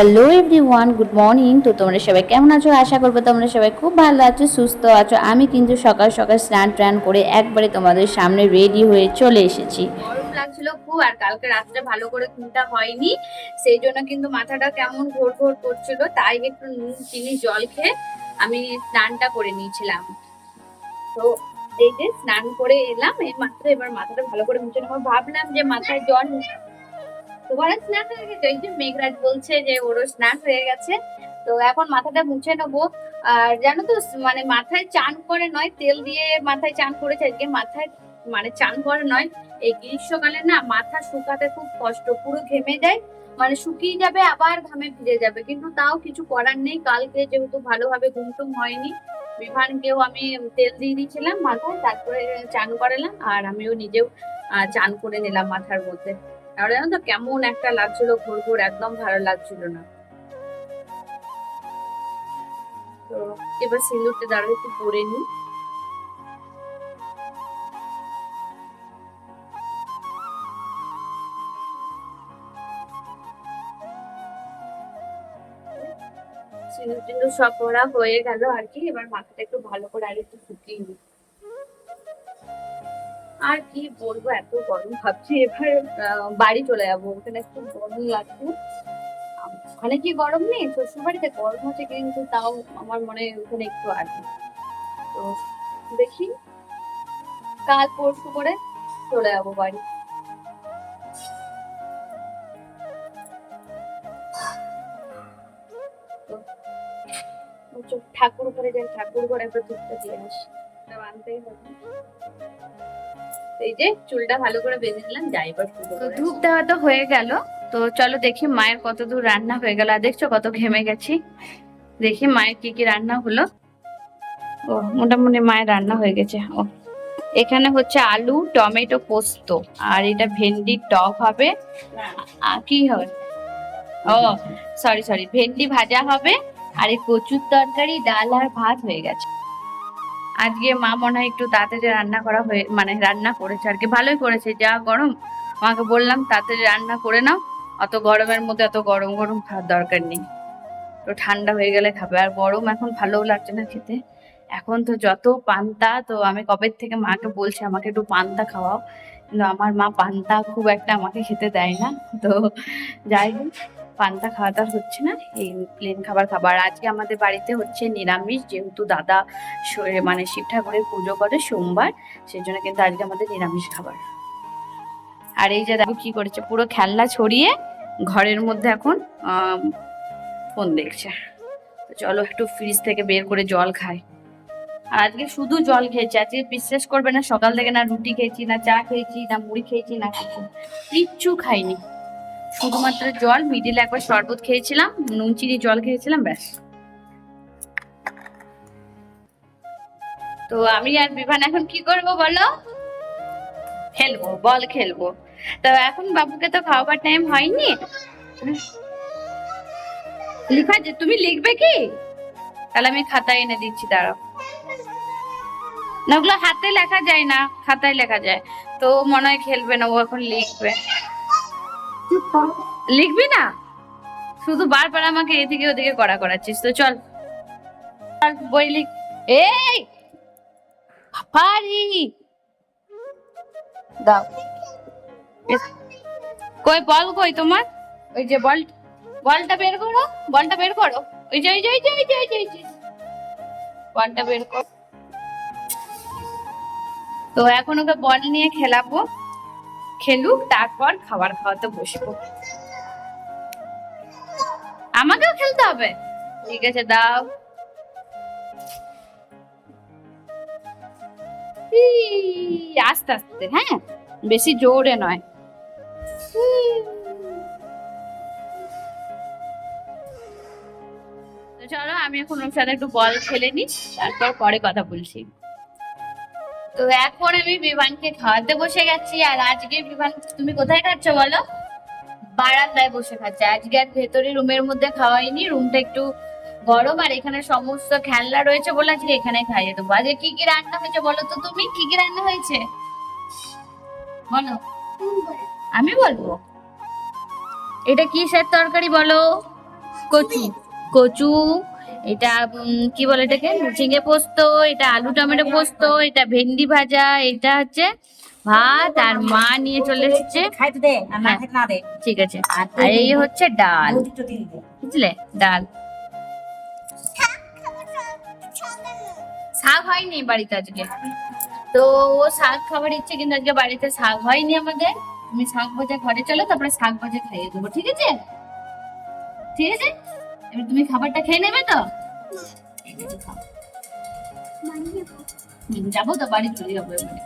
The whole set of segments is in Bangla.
হ্যালো এভরিওয়ান গুড মর্নিং তো তোমরা সবাই কেমন আছো? আশা করব তোমরা সবাই খুব ভালো আছো, সুস্থ আছো। আমি কিন্তু সকাল সকাল স্নান টান করে একবারে তোমাদের সামনে রেডি হয়ে চলে এসেছি। গরম লাগছিল খুব আর কালকে রাত্রে ভালো করে ঘুমটা হয়নি। সেই জন্য কিন্তু মাথাটা কেমন ঘোর ঘোর করছিল, তাই একটু নুন, চিনি, জল খেয়ে আমি স্নানটা করে নিয়েছিলাম। তো এই যে স্নান করে এলাম, এই মাত্র এবার মাথাটা ভালো করে মুছে নেব। ভাবলাম যে মাথায় জল হয়ে গেছে। যে মেঘরাজ বলছে যে ওরও হয়ে গেছে। তো এখন মাথাটা মুছে নেব। আর জানো তো মানে মাথায় চান করে নয়, তেল দিয়ে মাথায় চান করেছে। আজকে মাথায় মানে চান করে নয়। এই গ্রীষ্মকালে না মাথা শুকাতে খুব কষ্ট, পুরো ঘেমে যায়। মানে শুকিয়ে যাবে, আবার ঘামে ভিজে যাবে। কিন্তু তাও কিছু করার নেই। কালকে যেহেতু ভালোভাবে ঘুম টুম হয়নি, বিভানকেও আমি তেল দিয়ে দিয়েছিলাম মাথায়, তারপরে চান করালাম। আর আমিও নিজেও চান করে নিলাম মাথার মধ্যে। আর জানো তো কেমন একটা লাগছিল ঘোর ঘোর, একদম ভালো লাগছিল না। তো এবার সিঁদুরটা দাঁড়ায় একটু পরে নিই। সিঁদুর টিন্দুর সব পরা হয়ে গেল আর কি, এবার মাথাটা একটু ভালো করে আর একটু শুকিয়ে নিই। আর কি বলব, এত গরম ভাবছি। এবার বাড়ি চলে যাব। ওখানে একটু গরম লাগছে। ওখানে কি গরম নেই? শ্বশুর বাড়িতে গরম হচ্ছে কিন্তু তাও আমার মনে হয় ওখানে একটু আছে তো দেখি, কাল পরশু করে চলে যাব বাড়ি। ঠাকুর ঘরে যাই, ঠাকুর ঘরে একবার ধূপটা দিয়ে আসি। বাঁধতেই হবে। এই যে চুলটা ভালো করে বেঁধে নিলাম যাই এবার ধূপ দেওয়া তো হয়ে গেল। তো চলো দেখি মায়ের কত দূর রান্না হয়ে গেল। আর দেখছ কত ঘেমে গেছি? দেখি মায়ের কি কি রান্না হলো। ও মোটামুটি মায়ের রান্না হয়ে গেছে। ও এখানে হচ্ছে আলু টমেটো পোস্ত। আর এটা ভেন্ডির টক হবে। আর কি হবে? ও সরি সরি ভেন্ডি ভাজা হবে। আর এই কচুর তরকারি ডাল আর ভাত হয়ে গেছে। আজকে মা মনে হয় একটু তাড়াতাড়ি রান্না করা হয়ে মানে রান্না করেছে আর কি, ভালোই করেছে, যা গরম। মাকে বললাম তাড়াতাড়ি রান্না করে নাও, অত গরমের মধ্যে অত গরম গরম খাওয়ার দরকার নেই। তো ঠান্ডা হয়ে গেলে খাবে। আর গরম এখন ভালোও লাগছে না খেতে। এখন তো যত পান্তা, তো আমি কবে থেকে মাকে বলছি, আমাকে একটু পান্তা খাওয়াও। কিন্তু আমার মা পান্তা খুব একটা আমাকে খেতে দেয় না। তো যাই হোক। পান্তা খাওয়াটা হচ্ছে না, এই প্লেন খাবার খাবার আজকে আমাদের বাড়িতে হচ্ছে নিরামিষ, যেহেতু দাদা মানে শিব ঠাকুরের পুজো করে সোমবার সেই জন্য কিন্তু আজকে আমাদের নিরামিষ খাবার। আর এই যে দাদু কি করেছে, পুরো খেলনা ছড়িয়ে ঘরের মধ্যে এখন ফোন দেখছে। চলো একটু ফ্রিজ থেকে বের করে জল খাই। আর আজকে শুধু জল খেয়েছি, আজকে বিশ্বাস করবে না, সকাল থেকে না রুটি খেয়েছি, না চা খেয়েছি, না মুড়ি খেয়েছি, না কিছু। কিচ্ছু খাইনি। শুধুমাত্র জল মিডিলে একবার শরবত খেয়েছিলাম, নুন, চিনি, জল খেয়েছিলাম, ব্যাস। তো আমি আর বিভান এখন কি করব বলো? খেলব, বল খেলব। তো এখন বাবুকে তো খাওয়াবার টাইম হয়নি। লিখা, যে তুমি লিখবে কি? তাহলে আমি খাতায় এনে দিচ্ছি, দাঁড়াও। না, ওগুলো হাতে লেখা যায় না, খাতায় লেখা যায়। তো মনে হয় খেলবে না, ও এখন লিখবে। লিখবি না? শুধু বারবার আমাকে এদিকে ওদিকে করা করাচ্ছিস তো চল। বই লিখ। এই! পারি দাও। কই বল কই তোমার? ওই যে বল বলটা বের করো বলটা বের করো। ওই যে ওই যে ওই যে, ওই যে। বলটা বের কর। তো এখন ওকে বল নিয়ে খেলাবো। খেলুক, তারপর খাবার খাওয়াতে বসবো। আমাকেও খেলতে হবে? ঠিক আছে, দাও। আস্তে আস্তে হ্যাঁ? বেশি জোরে নয়। চলো, আমি এখন ওর সাথে একটু বল খেলে নি, তারপর পরে কথা বলছি। তো এখন আমি বিমানকে খাওয়াতে বসে গেছি, আর আজকে বিমান, তুমি কোথায় খাচ্ছ বলো? বারান্দায় বসে খাচ্ছে। আজকে আর ভেতরে রুমের মধ্যে খাওয়াইনি, রুমটা একটু গরম, আর এখানে সমস্ত খেলনা রয়েছে বলে আজকে এখানে খাইয়ে দেবো। আজকে কি কি রান্না হয়েছে বলো তো তুমি? কি কি রান্না হয়েছে? বলো। আমি বলব? এটা কিসের তরকারি বলো? কচু। কচু এটা কি বলে এটাকে? ঝিঙে পোস্ত এটা আলু টমেটো পোস্ত এটা ভেন্ডি ভাজা এটা হচ্ছে ভাত আর মা নিয়ে চলে এসেছে। হ্যাঁ। ঠিক আছে। আর এই হচ্ছে ডাল। বুঝলে? ডাল। শাক হয়নি বাড়িতে আজকে? তো ও শাক খাবার ইচ্ছে কিন্তু আজকে বাড়িতে শাক হয়নি আমাদের। তুমি শাক ভাজা ঘরে চলো তারপরে শাক ভাজা খাইয়ে দেবো ঠিক আছে? ঠিক আছে? এবার তুমি খাবারটা খেয়ে নেবে তো? যাব তো বাড়ি চলে যাব এবারে।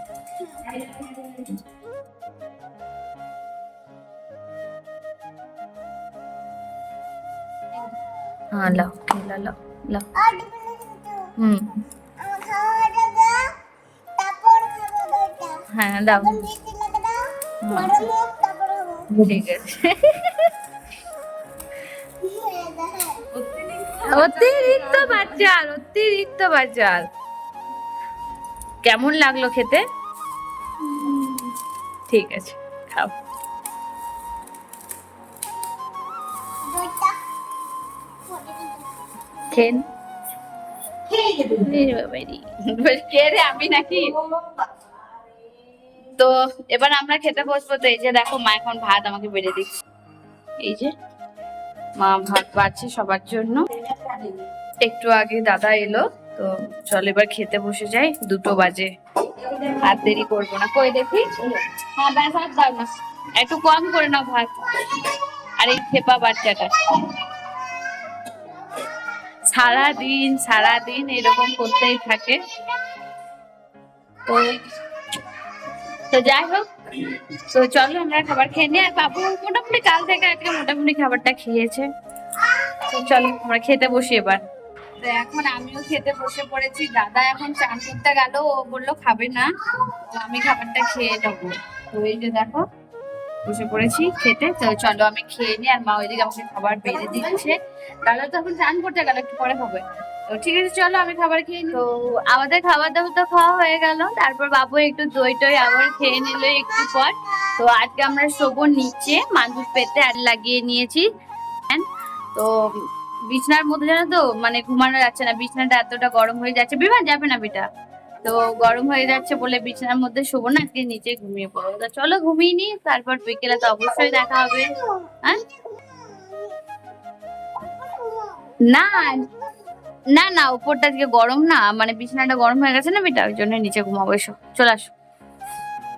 হ্যাঁ লাও খেলা লাও লাও। হুম। হ্যাঁ দাও। ঠিক আছে। অতিরিক্ত বাচ্চার অতিরিক্ত বাচ্চার কেমন লাগল খেতে? ঠিক আছে, খাও। খেন। আমি নাকি। তো, এবার আমরা খেতে বসবো তো, এই যে দেখো, মা এখন ভাত আমাকে বেড়ে দিচ্ছে। এই যে, মা ভাত বাড়ছে সবার জন্য। একটু আগে দাদা এলো তো চল এবার খেতে বসে যাই দুটো বাজে। আর দেরি করব না। কই দেখি? হ্যাঁ ব্যাস আর দাও না। একটু কম করে নাও ভাত। আর এই খেপা বাচ্চাটা। সারা দিন সারা দিন এরকম করতেই থাকে। তো তো যাই হোক তো চলো আমরা খাবার খেয়ে নিই। আর বাবু মোটামুটি কাল থেকে আজকে মোটামুটি খাবারটা খেয়েছে। তো চলো আমরা খেতে বসি এবার। তো এখন আমিও খেতে বসে পড়েছি। দাদা এখন চান করতে গেল ও বলল খাবে না। তো আমি খাবারটা খেয়ে নেব। তো এই যে দেখো বসে পড়েছি খেতে। তো চলো আমি খেয়ে নিই আর মা ওইদিকে আমাকে খাবার বেড়ে দিচ্ছে। দাদা তো এখন চান করতে গেল একটু পরে হবে তো ঠিক আছে চলো আমি খাবার খেয়ে নিই। তো আমাদের খাবার দাবার তো খাওয়া হয়ে গেল। তারপর বাবু একটু দই টই আবার খেয়ে নিল একটু পর। তো আজকে আমরা শোবো নিচে মাদুর পেতে আর লাগিয়ে নিয়েছি। তো বিছনার মধ্যে জানো তো মানে ঘুমানো যাচ্ছে না, বিছনাটা এতটা গরম হয়ে যাচ্ছে, বিমান যাবে না বেটা। তো গরম হয়ে যাচ্ছে বলে বিছানার মধ্যে শোবো না, আজকে নিচে ঘুমিয়ে পড়ব। তো চলো ঘুমিয়ে নি, তারপর বিকেলে তো অবশ্যই দেখা হবে। হ্যাঁ? না না না, উপরটা আজকে গরম না মানে বিছানাটা গরম হয়ে গেছে না বেটা, ওই জন্য নিচে ঘুমাবো, এসো, চলে আসো।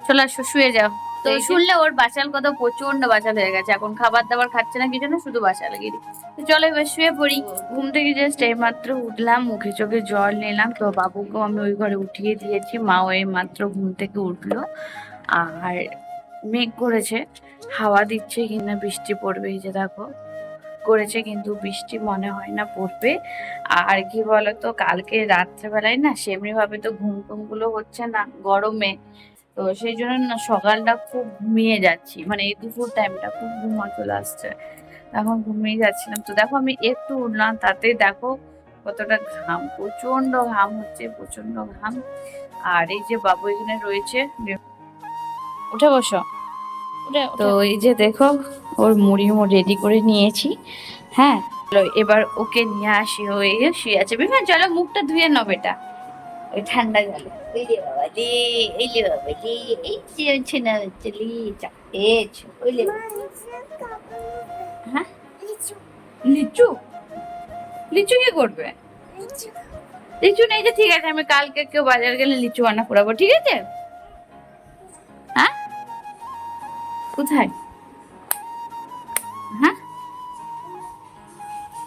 চলে আসো, শুয়ে যাও। তো শুনলে ওর বাচাল কথা প্রচণ্ড বাচাল হয়ে গেছে। এখন খাবার দাবার খাচ্ছে না কিছু না শুধু বাচালগিরি তো চলো এবার শুয়ে পড়ি। ঘুম থেকে জাস্ট এই মাত্র উঠলাম মুখে চোখে জল নিলাম। তো বাবুকেও আমি ওই ঘরে উঠিয়ে দিয়েছি। মাও এই মাত্র ঘুম থেকে উঠল। আর মেঘ করেছে। হাওয়া দিচ্ছে কিনা বৃষ্টি পড়বে এই যে দেখো। করেছে কিন্তু বৃষ্টি মনে হয় না পড়বে। আর কি বলতো কালকে রাত্রেবেলায় না সেমনি ভাবে তো ঘুম টুমগুলো হচ্ছে না গরমে। তো সেই জন্য না সকালটা খুব ঘুমিয়ে যাচ্ছি। মানে এই দুপুর টাইমটা খুব ঘুমা চলে আসছে। এখন ঘুমিয়ে যাচ্ছিলাম। তো দেখো আমি একটু উঠলাম তাতে দেখো কতটা ঘাম প্রচণ্ড ঘাম হচ্ছে প্রচণ্ড ঘাম। আর এই যে বাবু এখানে রয়েছে উঠে বসো। তো এই যে দেখো ওর মুড়ি রেডি করে নিয়েছি। হ্যাঁ এবার ওকে নিয়ে আসি হয়ে শুয়ে আছে। বিমান চলো মুখটা ধুয়ে নাও বেটা। ঠান্ডা জলে। এই যে বাবা, রে, এই যে বাবা, রে, এই যে হচ্ছে না চলি চাপেছ ওই যে হ্যাঁ? লিচু। লিচু কি করবে? লিচু নেই যে, ঠিক আছে, আমি কালকে কেউ বাজার গেলে লিচু আনা করাবো ঠিক আছে? হ্যাঁ? কোথায়? হ্যাঁ?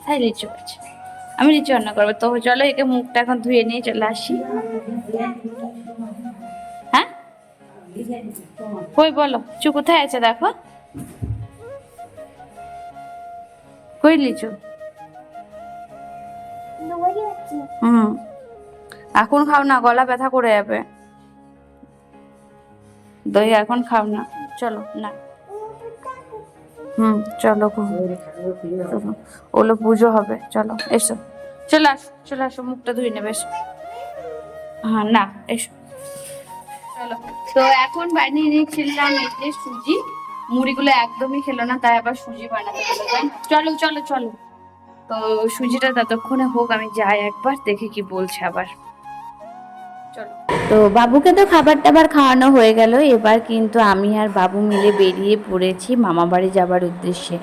তাই লিচু আছে? আমি লিচু রান্না করব। তো চলো একে মুখটা এখন ধুয়ে নিয়ে চলে আসি। হ্যাঁ? কই বলো চু কোথায় আছে দেখো? কই লিচু? হুম। এখন খাও না, গলা ব্যথা করে যাবে। দই এখন খাও না। চলো, না। হুম, চলো। ওগুলো পুজো হবে, চলো, এসো। চলে আসো চলে আসো, মুখটা ধুয়ে নেবে, এসো। হ্যাঁ না, এসো। চলো। তো এখন বানিয়ে নিয়েছিলাম এই যে সুজি। মুড়িগুলো একদমই খেলো না, তাই আবার সুজি বানাতে চলো চলো চলো। তো সুজিটা ততক্ষণে হোক, আমি যাই একবার, দেখি কি বলছে আবার। চলো। তো বাবুকে তো খাবার টাবার খাওয়ানো হয়ে গেল। এবার কিন্তু আমি আর বাবু মিলে বেরিয়ে পড়েছি মামা বাড়ি যাবার উদ্দেশ্যে।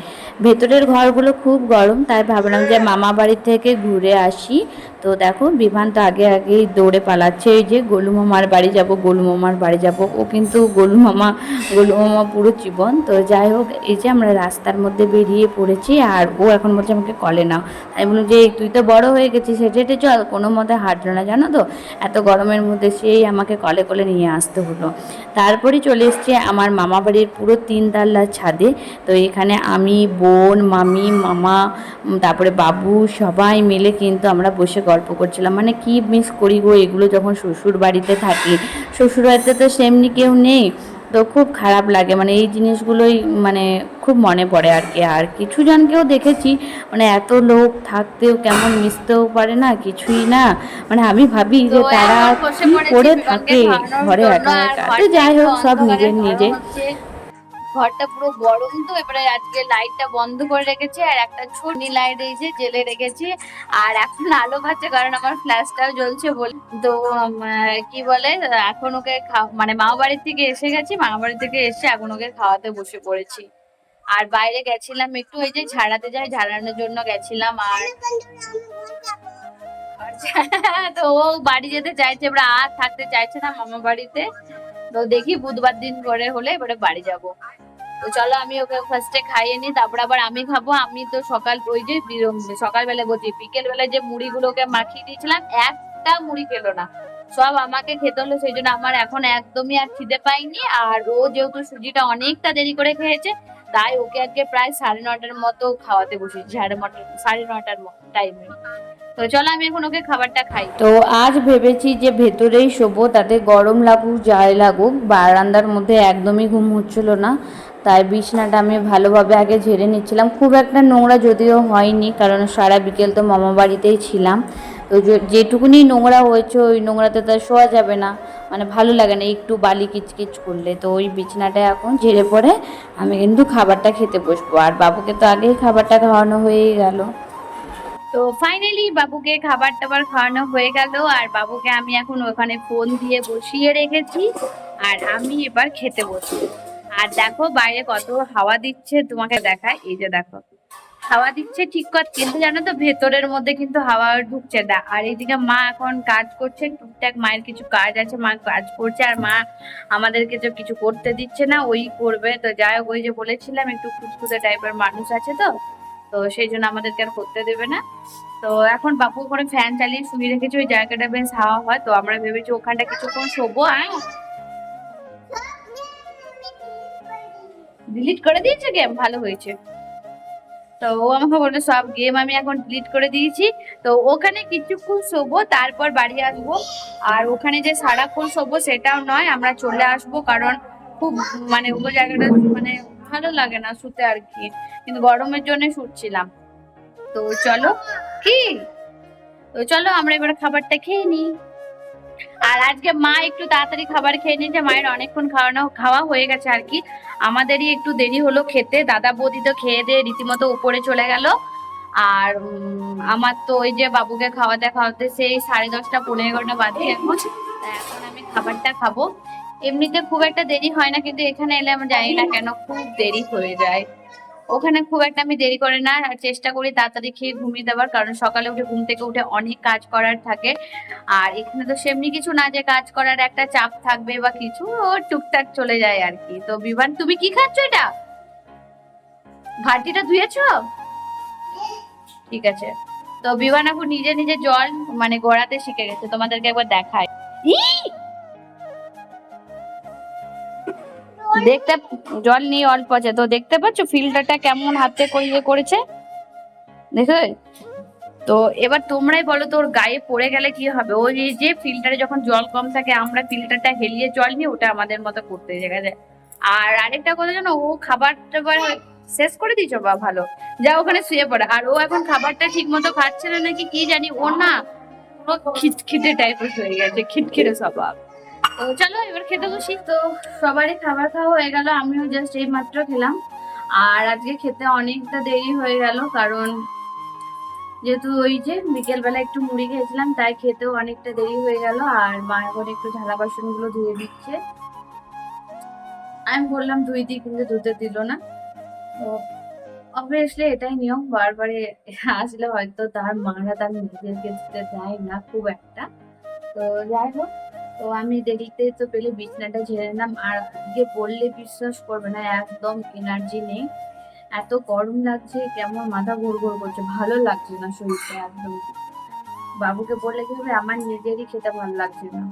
ভেতরের ঘরগুলো খুব গরম, তাই ভাবলাম যে মামা বাড়ি থেকে ঘুরে আসি। তো দেখো বিমান তো আগে আগেই দৌড়ে পালাচ্ছে। এই যে গোলু মামার বাড়ি যাব, গোলু মামার বাড়ি যাব। ও কিন্তু গোলু মামা গোলু মামা পুরো জীবন। তো যাই হোক, এই যে আমরা রাস্তার মধ্যে বেরিয়ে পড়েছি আর ও এখন বলছে আমাকে কলে নাও। আমি বললাম যে তুই তো বড় হয়ে গেছিস, হেঁটে হেঁটে চল, কোনো মতে হাঁটলো না, জানো তো? এত গরমের মধ্যে সেই আমাকে কলে কলে নিয়ে আসতে হলো। তারপরে চলে এসছে আমার মামা বাড়ির পুরো তিন তাল্লার ছাদে। তো এখানে আমি, বোন, মামি, মামা তারপরে বাবু সবাই মিলে কিন্তু আমরা বসে গল্প করছিলাম। মানে কি মিস করি গো, এগুলো যখন শ্বশুর বাড়িতে থাকি। শ্বশুর বাড়িতে তো সেমনি কেউ নেই। তো খুব খারাপ লাগে। মানে এই জিনিসগুলোই মানে খুব মনে পড়ে আর কি। আর কিছু জনকেও দেখেছি মানে এত লোক থাকতেও কেমন মিশতেও পারে না কিছুই না। মানে আমি ভাবি যে তারা কি করে থাকে ঘরে একা একা। তো যাই হোক সব নিজের নিজে। ঘরটা পুরো গরম তো, এবারে আজকে লাইটটা বন্ধ করে রেখেছি আর একটা ছোট লাইট এই যে জেলে রেখেছি। আর এখন আলো খাচ্ছে কারণ আমার ফ্ল্যাশটাও জ্বলছে বলে। তো কি বলে, এখন ওকে মানে মামা বাড়ির থেকে এসে গেছি মামা বাড়ি থেকে এসে এখন ওকে খাওয়াতে বসে পড়েছি। আর বাইরে গেছিলাম একটু ওই যে ঝাড়াতে যাই, ঝাড়ানোর জন্য গেছিলাম আর তো ও বাড়ি যেতে চাইছে, এবার আর থাকতে চাইছে না মামা বাড়িতে। তো দেখি বুধবার দিন করে হলে এবারে বাড়ি যাব। তো চলো আমি ওকে ফার্স্টে খাইয়ে নিই, তারপর আবার আমি খাব। আমি তো সকাল, ওই যে সকালবেলা বলছি বিকেল বেলায় যে মুড়িগুলোকে মাখিয়ে দিয়েছিলাম, একটা মুড়ি খেলো না। সব আমাকে খেতে হলো, সেই জন্য আমার এখন একদমই আর খিদে পাইনি। আর ও যেহেতু সুজিটা অনেকটা দেরি করে খেয়েছে, তাই ওকে আজকে প্রায় সাড়ে নটার মতো খাওয়াতে বসেছি, সাড়ে নটা সাড়ে নটার টাইমে তো চলো আমি এখন ওকে খাবারটা খাই। তো আজ ভেবেছি যে ভেতরেই শোবো, তাতে গরম লাগুক, যাই লাগুক, বারান্দার মধ্যে একদমই ঘুম হচ্ছিল না। তাই বিছনাটা আমি ভালোভাবে আগে ঝেড়ে নিচ্ছিলাম। খুব একটা নোংরা যদিও হয়নি, কারণ সারা বিকেল তো মামা বাড়িতেই ছিলাম। তো যেটুকুনি নোংরা হয়েছে ওই নোংরাতে তো শোয়া যাবে না। মানে ভালো লাগে না একটু বালি কিচকিচ করলে। তো ওই বিছনাটা এখন ঝেড়ে পড়ে আমি কিন্তু খাবারটা খেতে বসবো। আর বাবুকে তো আগেই খাবারটা খাওয়ানো হয়েই গেল। তো ফাইনালি বাবুকে খাবার টাবার খাওয়ানো হয়ে গেল। আর বাবুকে আমি এখন ওখানে ফোন দিয়ে বসিয়ে রেখেছি। আর আমি এবার খেতে বসবো। আর দেখো বাইরে কত হাওয়া দিচ্ছে তোমাকে দেখায়। এই যে দেখো। হাওয়া দিচ্ছে ঠিক কথা কিন্তু জানো তো ভেতরের মধ্যে কিন্তু হাওয়া ঢুকছে না। আর এইদিকে মা এখন কাজ করছে, টুকটাক মায়ের কিছু কাজ আছে, মা কাজ করছে, আর মা আমাদেরকে তো কিছু করতে দিচ্ছে না, ওই করবে। তো যাই হোক, ওই যে বলেছিলাম, একটু খুঁতখুঁতে টাইপের মানুষ আছে তো তো সেই জন্য আমাদেরকে আর করতে দেবে না। তো এখন বাপু ওখানে ফ্যান চালিয়ে শুয়ে রেখেছি, ওই জায়গাটা বেশ হাওয়া হয়, তো আমরা ভেবেছি ওখানটা কিছুক্ষণ শোবো হ্যাঁ? ডিলিট করে দিয়েছে গেম ভালো হয়েছে। তো ও আমাকে বলল, সব গেম আমি এখন ডিলিট করে দিয়েছি। তো ওখানে কিছুক্ষণ শোবো, তারপর বাড়ি আসব। আর ওখানে যে সারাক্ষণ শোবো, সেটাও নয়, আমরা চলে আসব। কারণ খুব মানে ওই জায়গাটা মানে ভালো লাগে না শুতে আর কি। কিন্তু গরমের জন্য শুটছিলাম তো চলো, কি? তো চলো, আমরা এবার খাবারটা খেয়ে নিই। আর আজকে মা একটু তাড়াতাড়ি খাবার খেয়ে নিয়েছে, মায়ের অনেকক্ষণ খাওয়ানো, খাওয়া হয়ে গেছে আর কি। আমাদেরই একটু দেরি হলো খেতে, দাদা বৌদি তো খেয়ে দিয়ে রীতিমতো উপরে চলে গেল। আর আমার তো ওই যে বাবুকে খাওয়াতে খাওয়াতে সেই সাড়ে দশটা, পনেরো এগারোটা বাজে এখন। এখন আমি খাবারটা খাব। এমনিতে খুব একটা দেরি হয় না, কিন্তু এখানে এলে আমি জানি না কেন, খুব দেরি হয়ে যায়। ওখানে খুব একটা আমি দেরি করে না, আর চেষ্টা করি তাড়াতাড়ি খেয়ে ঘুমিয়ে দেওয়ার, কারণ সকালে উঠে ঘুম থেকে উঠে অনেক কাজ করার থাকে। আর এখানে তো সেমনি কিছু না যে কাজ করার একটা চাপ থাকবে বা কিছু, ও টুকটাক চলে যায় আর কি। তো বিমান তুমি কি খাচ্ছ এটা? ভাটিটা ধুয়েছো? ঠিক আছে। তো বিমান এখন নিজে নিজে জল মানে গড়াতে শিখে গেছে, তোমাদেরকে একবার দেখায়। দেখতে জল নিয়ে অল্প আছে। তো দেখতে পাচ্ছ ফিল্টারটা কেমন হাতে করিয়ে করেছে? দেখো? তো এবার তোমরাই বলো তোর গায়ে পড়ে গেলে কি হবে? ওই যে ফিল্টারে যখন জল কম থাকে, আমরা ফিল্টারটা হেলিয়ে জল নিই ওটা আমাদের মতো করতে দেখা যায় আর আরেকটা কথা জানো, ও খাবার টাবার শেষ করে দিয়েছ বা ভালো? যা ওখানে শুয়ে পড়ে। আর ও এখন খাবারটা ঠিক মতো খাচ্ছে না নাকি, কি জানি? ও না, পুরো খিটখিটে টাইপের হয়ে গেছে, খিটখিটে স্বভাব। চলো, এবার খেতে বসি। তো সবারই খাবার খাওয়া হয়ে গেল, আমিও জাস্ট এই মাত্র খেলাম। আর আজকে খেতে অনেকটা দেরি হয়ে গেল, কারণ যেহেতু ওই যে বিকেলবেলা একটু মুড়ি খেয়েছিলাম, তাই খেতেও অনেকটা দেরি হয়ে গেল, আর মা এখন একটু থালা বাসনগুলো ধুয়ে দিচ্ছে। আমি বললাম, ধুই দিই, কিন্তু ধুতে দিল না। তো অবভিয়াসলি এটাই নিয়ম, বারবারে আসলে হয়তো তার মারা তার নিজেদেরকে ধুতে দেয় না খুব একটা। তো যাই হোক তো আমি দেরিতে তো পেলে বিছনাটা ঝেড়ে নিলাম। আর আজকে বললে বিশ্বাস করবে না, একদম এনার্জি নেই। এত গরম লাগছে, কেমন মাথা ঘুর ঘুর করছে। ভালো লাগছে না শরীরটা একদম। বাবুকে বললে কি হবে, আমার নিজেরই খেতে ভালো লাগছে না।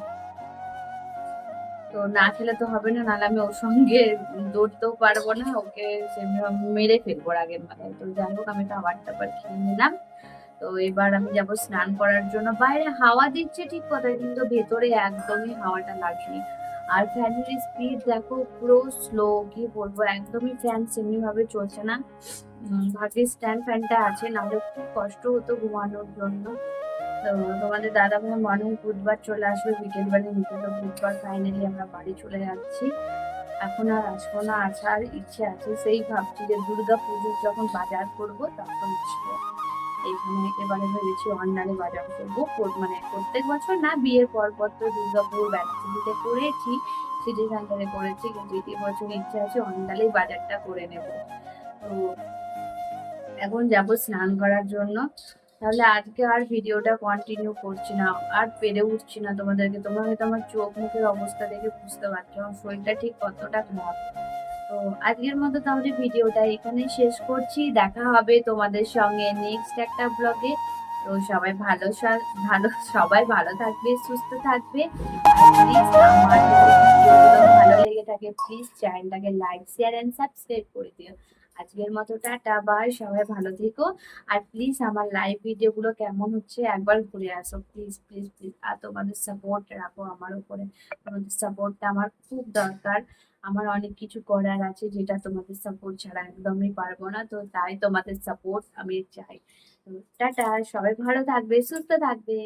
তো না খেলে তো হবে না, নাহলে আমি ওর সঙ্গে দৌড়তেও পারব না। ওকে মেরে ফেলব আগের মাথায় তো যাই হোক, আমি খাবার টাবার খেয়ে নিলাম। তো এবার আমি যাব স্নান করার জন্য। বাইরে হাওয়া দিচ্ছে ঠিক কথা কিন্তু ভেতরে একদমই হাওয়াটা লাগেনি। আর ফ্যানের স্পিড দেখো পুরো স্লো কি বলব? একদমই ফ্যান সেমনি ভাবে চলছে না। ভাগ্যে স্ট্যান্ড ফ্যানটা আছে, নাহলে খুব কষ্ট হতো ঘুমানোর জন্য। তো তোমাদের দাদা ভাই মর্নিং বুধবার চলে আসবে, বিকেল বেলা নিতে তো বুধবার ফাইনালি আমরা বাড়ি চলে যাচ্ছি। এখন আর আসব না, আসার ইচ্ছে আছে। সেই ভাবছি যে দুর্গা পুজোর যখন বাজার করব, তখন এখানে এবারে ভেবেছি অন্যান্য বাজার করব। মানে প্রত্যেক বছর না, বিয়ের পর পর তো দুর্গাপুর ব্যানার্জিতে করেছি সিটি সেন্টারে করেছি, কিন্তু এই বছর ইচ্ছে আছে অন্ডালেই বাজারটা করে নেব। তো এখন যাব স্নান করার জন্য। তাহলে আজকে আর ভিডিওটা কন্টিনিউ করছি না, আর পেরে উঠছি না তোমাদেরকে। তোমরা হয়তো আমার চোখ মুখের অবস্থা দেখে বুঝতে পারছ, আমার শরীরটা ঠিক কতটা খারাপ। তো আজকের মতো তাহলে ভিডিওটা এখানে শেষ করছি। দেখা হবে তোমাদের সঙ্গে নেক্সট একটা ব্লগে তো সবাই ভালো ভালো, সবাই ভালো থাকবে, সুস্থ থাকবে। ভালো লেগে থাকে প্লিজ চ্যানেলটাকে লাইক শেয়ার এন্ড সাবস্ক্রাইব করে দিও। আজকের মতো টাটা বাই সবাই ভালো থেকো। আর প্লিজ আমার লাইভ ভিডিওগুলো কেমন হচ্ছে একবার ঘুরে আসো। প্লিজ প্লিজ প্লিজ আর তোমাদের সাপোর্ট রাখো আমার উপরে। তোমাদের সাপোর্টটা আমার খুব দরকার। আমার অনেক কিছু করার আছে যেটা তোমাদের সাপোর্ট ছাড়া একদমই পারব না, তো তাই তোমাদের সাপোর্ট আমি চাই। টাটা, সবাই ভালো থাকবে, সুস্থ থাকবে।